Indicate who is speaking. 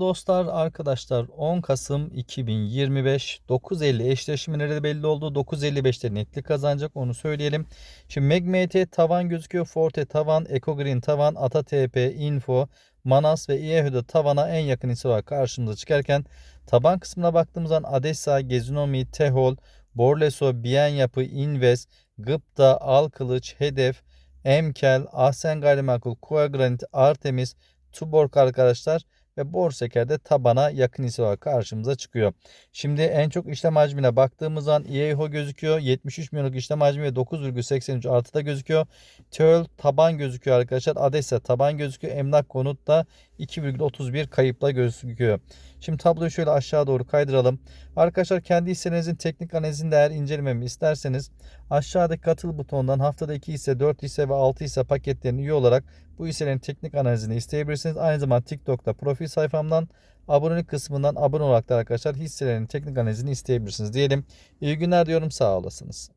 Speaker 1: Dostlar, arkadaşlar 10 Kasım 2025 9.50 eşleşme nerede belli oldu. 9.55'te netlik kazanacak onu söyleyelim. Şimdi MegMT tavan gözüküyor. Forte tavan, EcoGreen tavan, Ata TP, Info, Manas ve İEHÜ'de tavana en yakın isim olarak karşımıza çıkarken taban kısmına baktığımız zaman Adesa, Gezinomi, Tehol, Borleso, Biyen Yapı, Invest, Gıpta, Al Kılıç, Hedef, Emkel, Ahsen Gayrimenkul, Koa Granit, Artemis, Tuborg arkadaşlar ve Borseker'de tabana yakın hisse olarak karşımıza çıkıyor. Şimdi en çok işlem hacmine baktığımız zaman EIHO gözüküyor. 73 milyonluk işlem hacmi ve 9,83 artıda gözüküyor. TÖL taban gözüküyor arkadaşlar. Adesa taban gözüküyor. Emlak konut da 2,31 kayıpla gözüküyor. Şimdi tabloyu şöyle aşağı doğru kaydıralım. Arkadaşlar kendi hisselerinizin teknik analizini değer incelememi isterseniz aşağıdaki katıl butonundan haftada 2 hisse, 4 hisse ve 6 hisse paketlerinin üye olarak bu hisselerin teknik analizini isteyebilirsiniz. Aynı zamanda TikTok'ta profil sayfamdan abonelik kısmından abone olarak da arkadaşlar hisselerin teknik analizini isteyebilirsiniz diyelim. İyi günler diyorum sağ olasınız.